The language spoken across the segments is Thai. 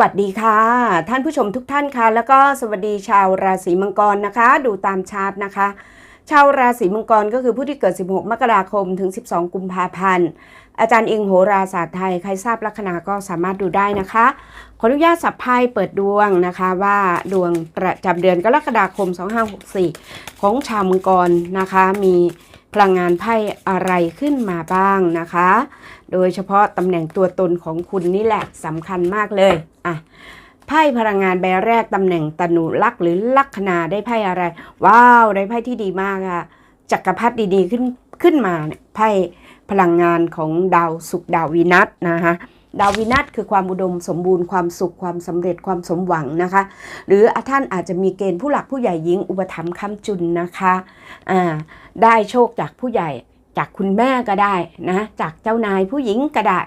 วัสดีค่ะ ท่านผู้ชมทุกท่านค่ะ แล้วก็สวัสดีชาวราศีมังกรนะคะ ดูตามชาร์ตนะคะ ชาวราศีมังกรก็คือผู้ที่เกิด 16 มกราคมถึง 12 กุมภาพันธ์อาจารย์อิงโหราศาสตร์ไทย ใครทราบลัคนาก็สามารถดูได้นะคะ ขออนุญาตสับไพ่เปิดดวงนะคะว่าดวงประจำเดือนกรกฎาคม 2564 ของชาวมังกรนะคะ มีพลังงานไพ่อะไรขึ้นมาบ้างนะคะ โดยเฉพาะตำแหน่งตัวตนของคุณนี่แหละสำคัญมากเลยอะไพ่พลังงานใบแรกตำแหน่งตนุลักษ์หรือลัคนาได้ไพ่อะไร ว้าวได้ไพ่ที่ดีมากอะจักรพรรดิดีๆขึ้นขึ้นมาเนี่ยไพ่พลังงานของดาวศุกดาววินัสนะคะดาววินัสคือความอุดมสมบูรณ์ความสุขความสำเร็จความสมหวังนะคะ หรือท่านอาจจะมีเกณฑ์ผู้หลักผู้ใหญ่หญิงอุปถัมภ์ค้ำจุนนะคะอ่าได้โชคจากผู้ใหญ่ จากคุณแม่ก็ได้นะจากเจ้านายผู้หญิงก็ได้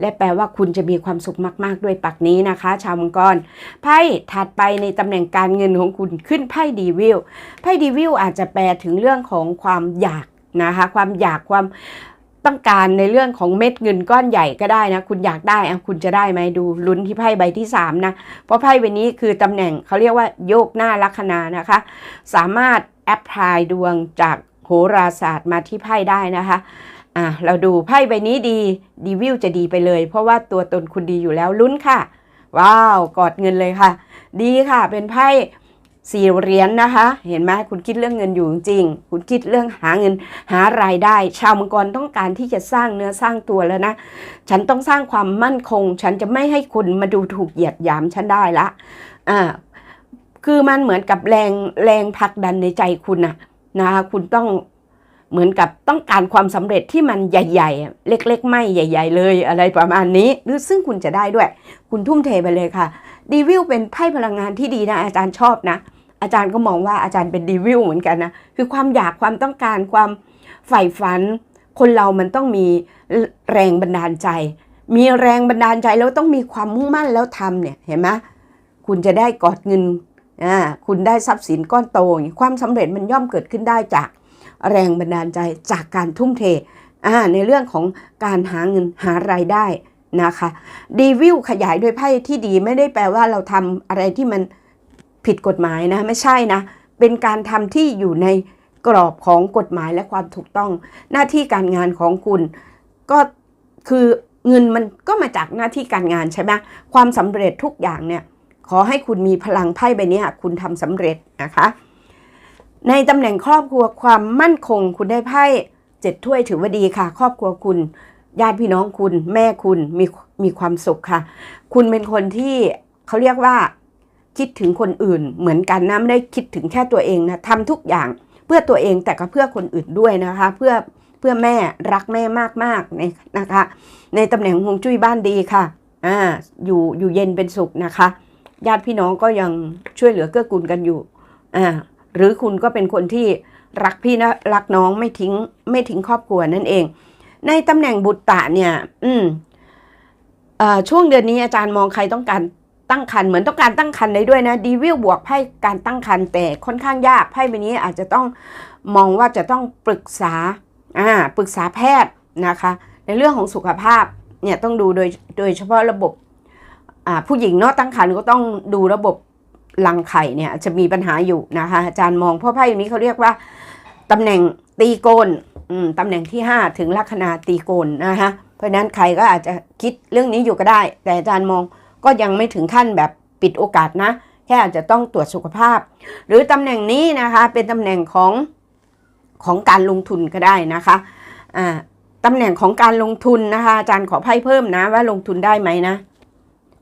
และแปลว่าคุณจะมีความสุขมากๆ ด้วยปักนี้นะคะ ชาวมังกรไพ่ถัดไปในตำแหน่งการเงินของคุณขึ้นไพ่ดีวิลไพ่ดีวิลอาจจะแปลถึงเรื่องของความอยากนะคะความอยากความต้องการในเรื่องของเม็ดเงินก้อนใหญ่ก็ได้นะ คุณอยากได้อะคุณจะได้ไหมดูลุ้นที่ไพ่ใบที่สามนะ เพราะไพ่ใบนี้คือตำแหน่งเขาเรียกว่าโยกหน้าลัคนานะคะ สามารถแอพพลายดวงจาก โหราศาสตร์มาที่ไพ่ได้นะคะอะเราดูไพ่ใบนี้ดีดีวิวจะดีไปเลย เพราะว่าตัวตนคุณดีอยู่แล้วลุ้นค่ะ ว้าวกอดเงินเลยค่ะ ดีค่ะเป็นไพ่สี่เหรียญนะคะ เห็นไหมคุณคิดเรื่องเงินอยู่จริง คุณคิดเรื่องหาเงินหารายได้ ชาวมังกรต้องการที่จะสร้างเนื้อสร้างตัวแล้วนะ ฉันต้องสร้างความมั่นคง ฉันจะไม่ให้คุณมาดูถูกเหยียดหยามฉันได้ละอ่าคือมันเหมือนกับแรงแรงผลักดันในใจคุณนะ นะคะคุณต้องเหมือนกับต้องการความสำเร็จที่มันใหญ่ ๆ เล็ก ๆ ไม่ใหญ่ ๆ เลยอะไรประมาณนี้ หรือซึ่งคุณจะได้ด้วย คุณทุ่มเทไปเลยค่ะดีวิลเป็นไพ่พลังงานที่ดีนะ อาจารย์ชอบนะ อาจารย์ก็มองว่าอาจารย์เป็นดีวิลเหมือนกันนะ คือความอยากความต้องการความใฝ่ฝัน คนเรามันต้องมีแรงบันดาลใจ มีแรงบันดาลใจแล้วต้องมีความมุ่งมั่นแล้วทำเนี่ยเห็นไหมคุณจะได้กอดเงิน คุณได้ทรัพย์สินก้อนโตอย่างนี้ความสำเร็จมันย่อมเกิดขึ้นได้จากแรงบันดาลใจจากการทุ่มเทในเรื่องของการหาเงินหารายได้นะคะดีวิวขยายด้วยไพ่ที่ดีไม่ได้แปลว่าเราทำอะไรที่มันผิดกฎหมายนะไม่ใช่นะ เป็นการทำที่อยู่ในกรอบของกฎหมายและความถูกต้อง หน้าที่การงานของคุณ ก็คือเงินมันก็มาจากหน้าที่การงานใช่ไหมความสำเร็จทุกอย่างเนี่ย ขอให้คุณมีพลังไพ่ใบนี้คุณทำสำเร็จนะคะ ในตำแหน่งครอบครัวความมั่นคง คุณได้ไพ่เจ็ดถ้วยถือว่าดีค่ะ ครอบครัวคุณญาติพี่น้องคุณ แม่คุณมีมีความสุขค่ะ คุณเป็นคนที่เขาเรียกว่า คิดถึงคนอื่น เหมือนกันนะไม่ได้คิดถึงแค่ตัวเองนะทำทุกอย่างเพื่อตัวเองแต่ก็เพื่อคนอื่นด้วยนะคะ เพื่อเพื่อแม่รักแม่มากๆในนะคะ ในตำแหน่งฮวงจุ้ยบ้านดีค่ะอ่าอยู่อยู่เย็นเป็นสุขนะคะ ญาติพี่น้องก็ยังช่วยเหลือเกื้อกูลกันอยู่อ่าหรือคุณก็เป็นคนที่รักพี่นะรักน้องไม่ทิ้งไม่ทิ้งครอบครัวนั่นเอง ในตำแหน่งบุตรตะเนี่ย อืมอ่ช่วงเดือนนี้อาจารย์มองใครต้องการตั้งคันเหมือนต้องการตั้งคันได้ด้วยนะดีวิลบวกไพ่การตั้งคันแต่ค่อนข้างยากไพ่ใบนี้อาจจะต้องมองว่าจะต้องปรึกษาอ่าปรึกษาแพทย์นะคะ ในเรื่องของสุขภาพเนี่ยต้องดูโดยโดยเฉพาะระบบ ผู้หญิงเนาะตั้งครรภ์ก็ต้องดูระบบรังไข่เนี่ยจะมีปัญหาอยู่นะคะอาจารย์มองเพราะไพ่นี้เขาเรียกว่าตำแหน่งตีโกนตำแหน่งที่ 5 ถึงลัคนาตีโกนนะคะเพราะฉะนั้นใครก็อาจจะคิดเรื่องนี้อยู่ก็ได้ แต่อาจารย์มองก็ยังไม่ถึงขั้นแบบปิดโอกาสนะ แค่อาจจะต้องตรวจสุขภาพ หรือตำแหน่งนี้นะคะเป็นตำแหน่งของของการลงทุนก็ได้นะคะอ่าตำแหน่งของการลงทุนนะคะอาจารย์ขอไพ่เพิ่มนะว่าลงทุนได้ไหมนะ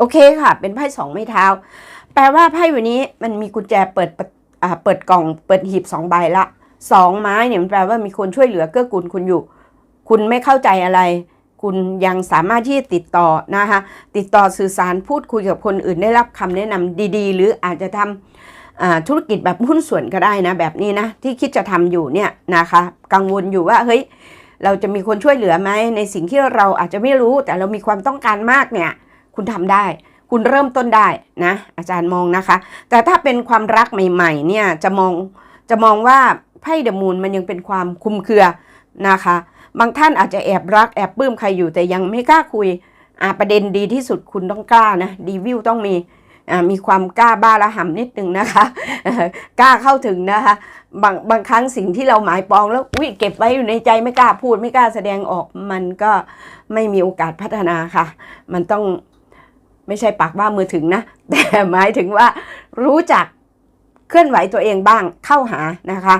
โอเคค่ะ เป็นไพ่สองไม้เท้า แปลว่าไพ่วันนี้มันมีกุญแจเปิดอ่าเปิดกล่องเปิดหีบสองใบละสองไม้เนี่ยมันแปลว่ามีคนช่วยเหลือเกื้อกูลคุณอยู่ คุณไม่เข้าใจอะไร คุณยังสามารถที่จะติดต่อนะคะติดต่อสื่อสารพูดคุยกับคนอื่นได้รับคำแนะนำดีๆ หรืออาจจะทำอ่าธุรกิจแบบหุ้นส่วนก็ได้นะแบบนี้นะที่คิดจะทำอยู่เนี่ยนะคะกังวลอยู่ว่าเฮ้ยเราจะมีคนช่วยเหลือไหมในสิ่งที่เราอาจจะไม่รู้แต่เรามีความต้องการมากเนี่ย คุณทำได้ คุณเริ่มต้นได้นะ อาจารย์มองนะคะ แต่ถ้าเป็นความรักใหม่ ๆ เนี่ยจะมองจะมองว่าไพ่เดอะมูนมันยังเป็นความคุมเครือนะคะ บางท่านอาจจะแอบรักแอบปลื้มใครอยู่แต่ยังไม่กล้าคุยอ่าประเด็นดีที่สุดคุณต้องกล้านะดีวิวต้องมีมีความกล้าบ้าระห่ำนิดนึงนะคะกล้าเข้าถึงนะคะบางบางครั้งสิ่งที่เราหมายปองแล้วอุ้ยเก็บไว้อยู่ในใจไม่กล้าพูดไม่กล้าแสดงออกมันก็ไม่มีโอกาสพัฒนาค่ะ มันต้อง ไม่ใช่ปากว่ามือถึงนะ แต่หมายถึงว่ารู้จักเคลื่อนไหวตัวเองบ้างเข้าหานะคะ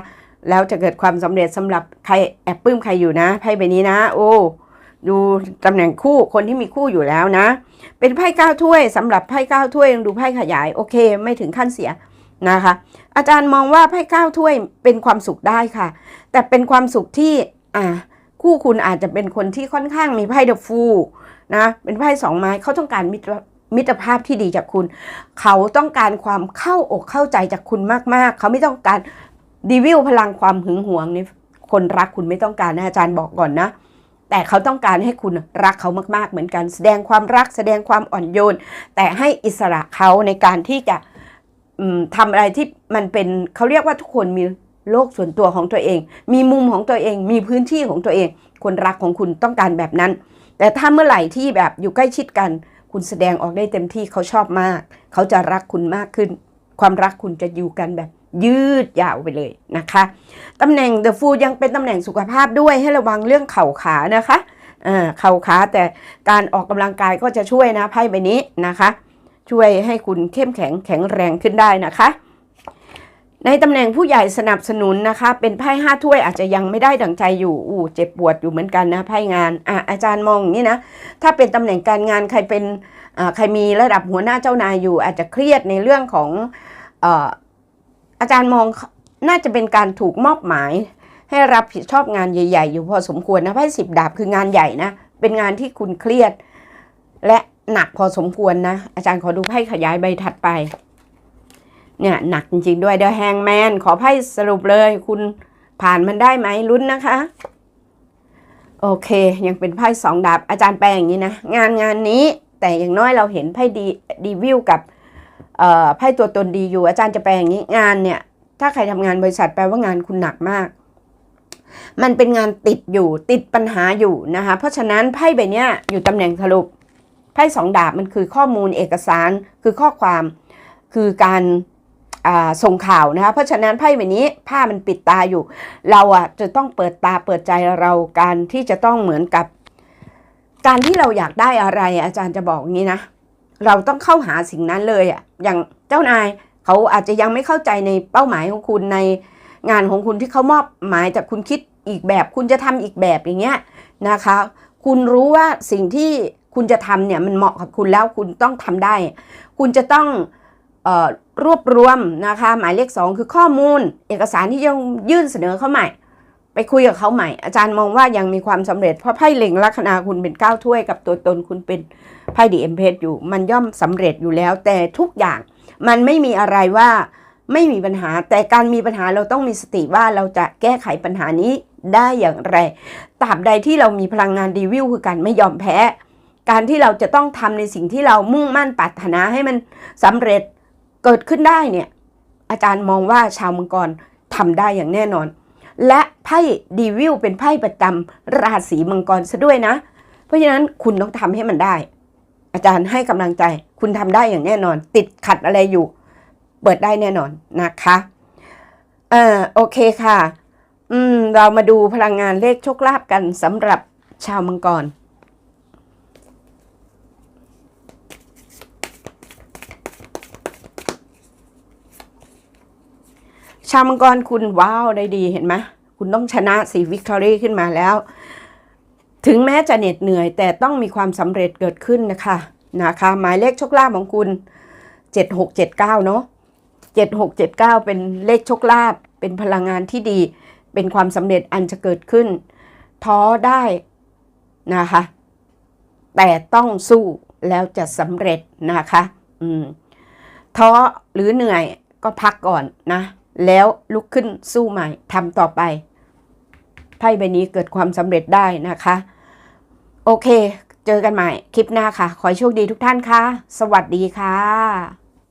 แล้วจะเกิดความสำเร็จสำหรับใครแอบปลื้มใครอยู่นะไพ่ใบนี้นะ โอ้ดูตำแหน่งคู่คนที่มีคู่อยู่แล้วนะ เป็นไพ่เก้าถ้วยสำหรับไพ่เก้าถ้วยยังดูไพ่ขยายโอเค ไม่ถึงขั้นเสียนะคะ อาจารย์มองว่าไพ่เก้าถ้วยเป็นความสุขได้ค่ะ แต่เป็นความสุขที่อ่าคู่คุณอาจจะเป็นคนที่ค่อนข้างมีไพ่เดอะฟูนะเป็นไพ่สองไม้เขาต้องการมิตร มิตรภาพที่ดีจากคุณ เขาต้องการความเข้าอกเข้าใจจากคุณมากๆ เขาไม่ต้องการดีวิวพลังความหึงหวงนี่คนรักคุณไม่ต้องการนะอาจารย์บอกก่อนนะ แต่เขาต้องการให้คุณรักเขามากๆ เหมือนกัน แสดงความรักแสดงความอ่อนโยน แต่ให้อิสระเขาในการที่จะอืมทำอะไรที่มันเป็นเขาเรียกว่าทุกคนมีโลกส่วนตัวของตัวเอง มีมุมของตัวเอง มีพื้นที่ของตัวเอง คนรักของคุณต้องการแบบนั้น แต่ถ้าเมื่อไหร่ที่แบบอยู่ใกล้ชิดกัน คุณแสดงออกได้เต็มที่เขาชอบมาก เขาจะรักคุณมากขึ้น ความรักคุณจะอยู่กันแบบยืดยาวไปเลยนะคะตำแหน่งเดอะฟูยังเป็นตำแหน่งสุขภาพด้วยให้ระวังเรื่องเข่าขานะคะอ่าเข่าขาแต่การออกกำลังกายก็จะช่วยนะไพ่ใบนี้นะคะ ช่วยให้คุณเข้มแข็งแข็งแรงขึ้นได้นะคะ ในตำแหน่งผู้ใหญ่สนับสนุนนะคะ เป็นไพ่ห้าถ้วยอาจจะยังไม่ได้ดังใจอยู่อู้เจ็บปวดอยู่เหมือนกันนะไพ่งานอะอาจารย์มองอย่างนี้นะถ้าเป็นตำแหน่งการงานใครเป็นอ่าใครมีระดับหัวหน้าเจ้านายอยู่ อาจจะเครียดในเรื่องของเอ่ออาจารย์มองน่าจะเป็นการถูกมอบหมาย ให้รับผิดชอบงานใหญ่ ๆ อยู่พอสมควรนะไพ่สิบดาบคืองานใหญ่นะเป็นงานที่คุณเครียด และหนักพอสมควรนะอาจารย์ขอดูไพ่ขยายใบถัดไป เนี่ยหนักจริงๆด้วยเดอะแฮงแมนขอไพ่สรุปเลย คุณผ่านมันได้ไหมลุ้นนะคะ โอเค ยังเป็นไพ่สองดาบอาจารย์แปลอย่างนี้นะ งานงานนี้แต่อย่างน้อยเราเห็นไพ่ดีดีวิวกับไพ่ตัวตนดีอยู่อาจารย์จะแปลอย่างนี้งานเนี่ย ถ้าใครทำงานบริษัทแปลว่างานคุณหนักมาก มันเป็นงานติดอยู่ติดปัญหาอยู่นะคะ เพราะฉะนั้นไพ่ใบเนี้ยอยู่ตำแหน่งสรุปไพ่สองดาบมันคือข้อมูลเอกสารคือข้อความคือการ ส่งข่าวนะคะเพราะฉะนั้นไพ่ใบนี้ผ้ามันปิดตาอยู่ เราอะจะต้องเปิดตาเปิดใจเราการที่จะต้องเหมือนกับ การที่เราอยากได้อะไร อาจารย์จะบอกอย่างนี้นะ เราต้องเข้าหาสิ่งนั้นเลยอะอย่างเจ้านายเขาอาจจะยังไม่เข้าใจในเป้าหมายของคุณในงานของคุณที่เขามอบหมายแต่คุณคิดอีกแบบคุณจะทำอีกแบบอย่างเงี้ยนะคะ คุณรู้ว่าสิ่งที่คุณจะทำเนี่ยมันเหมาะกับคุณแล้วคุณต้องทำได้ คุณจะต้อง รวบรวมนะคะ หมายเลขสองคือข้อมูล เอกสารที่ยังยื่นเสนอเข้าใหม่ ไปคุยกับเขาใหม่ อาจารย์มองว่ายังมีความสำเร็จ เพราะไพ่เล็งลัคนาคุณเป็นเก้าถ้วยกับตัวตนคุณเป็นไพ่ดีเอ็มเพสอยู่ มันย่อมสำเร็จอยู่แล้ว แต่ทุกอย่างมันไม่มีอะไรว่าไม่มีปัญหา แต่การมีปัญหาเราต้องมีสติว่าเราจะแก้ไขปัญหานี้ได้อย่างไรตราบใดที่เรามีพลังงานดีวิวคือการไม่ยอมแพ้ การที่เราจะต้องทำในสิ่งที่เรามุ่งมั่นปรารถนาให้มันสำเร็จ เกิดขึ้นได้เนี่ย อาจารย์มองว่าชาวมังกรทำได้อย่างแน่นอน และไพ่ดีวิวเป็นไพ่ประจำราศีมังกรซะด้วยนะ เพราะฉะนั้นคุณต้องทำให้มันได้ อาจารย์ให้กำลังใจ คุณทำได้อย่างแน่นอน ติดขัดอะไรอยู่ เปิดได้แน่นอนนะคะเออโอเคค่ะ อืม เรามาดูพลังงานเลขโชคลาภกันสำหรับชาวมังกร ชาวมังกรคุณว้าวได้ดีเห็นไหมคุณต้องชนะสีวิกตอรี่ขึ้นมาแล้ว ถึงแม้จะเหน็ดเหนื่อย แต่ต้องมีความสำเร็จเกิดขึ้นนะคะนะคะ หมายเลขโชคลาภของคุณ 7679 เนาะ7679 เป็นเลขโชคลาภเป็นพลังงานที่ดี เป็นความสำเร็จอันจะเกิดขึ้น ท้อได้นะคะ แต่ต้องสู้แล้วจะสำเร็จนะคะ อืมท้อหรือเหนื่อยก็พักก่อนนะ แล้วลุกขึ้นสู้ใหม่ทำต่อไป ไพ่ใบนี้เกิดความสำเร็จได้นะคะ โอเค เจอกันใหม่คลิปหน้าค่ะ ขอโชคดีทุกท่านค่ะ สวัสดีค่ะ